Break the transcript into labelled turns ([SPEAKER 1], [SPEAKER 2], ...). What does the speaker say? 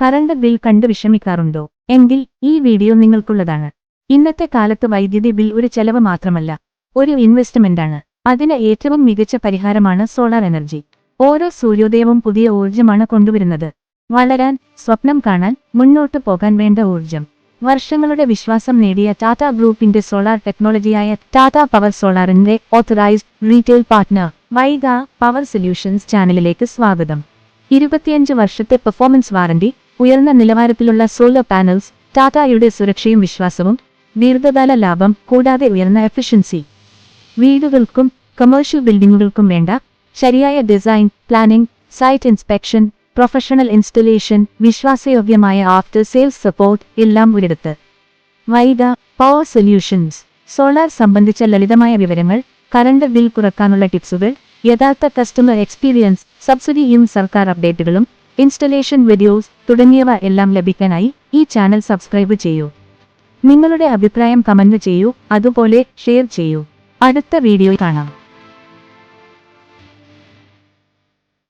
[SPEAKER 1] Current bill കണ്ട് വിഷമിക്കാറുണ്ടോ? എങ്കിൽ ഈ വീഡിയോ നിങ്ങൾക്കുള്ളതാണ്. ഇന്നത്തെ കാലത്ത് വൈദ്യുതി ബിൽ ഒരു ചെലവ് മാത്രമല്ല ഒരു ഇൻവെസ്റ്റ്മെന്റാണ് അതിന് ഏറ്റവും മികച്ച പരിഹാരമാണ് സോളാർ എനർജി. ഓരോ സൂര്യോദയവും പുതിയ ഊർജമാണ് കൊണ്ടുവരുന്നത്. വളരാൻ സ്വപ്നം കാണാൻ മുന്നോട്ടു പോകാൻ വേണ്ട ഊർജം. വർഷങ്ങളുടെ വിശ്വാസം നേടിയ ടാറ്റ ഗ്രൂപ്പിന്റെ സോളാർ ടെക്നോളജിയായ Tata power സോളാറിന്റെ authorised retail partner Vaiga power solutions ചാനലിലേക്ക് സ്വാഗതം. ഇരുപത്തിയഞ്ച് വർഷത്തെ പെർഫോമൻസ് വാറന്റി ഉയർന്ന നിലവാരത്തിലുള്ള സോളർ പാനൽസ് ടാറ്റയുടെ സുരക്ഷയും വിശ്വാസവും ദീർഘകാല ലാഭം കൂടാതെ ഉയർന്ന എഫിഷ്യൻസി. വീടുകൾക്കും കമേഴ്ഷ്യൽ ബിൽഡിംഗുകൾക്കും വേണ്ട ശരിയായ design planning site inspection professional installation വിശ്വാസയോഗ്യമായ after sales support എല്ലാം ഒരിടത്ത്. വൈദ പവർ സൊല്യൂഷൻസ് സോളാർ സംബന്ധിച്ച ലളിതമായ വിവരങ്ങൾ കറണ്ട് ബിൽ കുറക്കാനുള്ള ടിപ്സുകൾ യഥാർത്ഥ കസ്റ്റമർ എക്സ്പീരിയൻസ് സബ്സിഡിയും സർക്കാർ അപ്ഡേറ്റുകളും ഇൻസ്റ്റലേഷൻ വീഡിയോസ് തുടങ്ങിയവ എല്ലാം ലഭിക്കാനായി ഈ ചാനൽ സബ്സ്ക്രൈബ് ചെയ്യൂ. നിങ്ങളുടെ അഭിപ്രായം കമന്റ് ചെയ്യൂ. അതുപോലെ ഷെയർ ചെയ്യൂ. അടുത്ത വീഡിയോ കാണാം.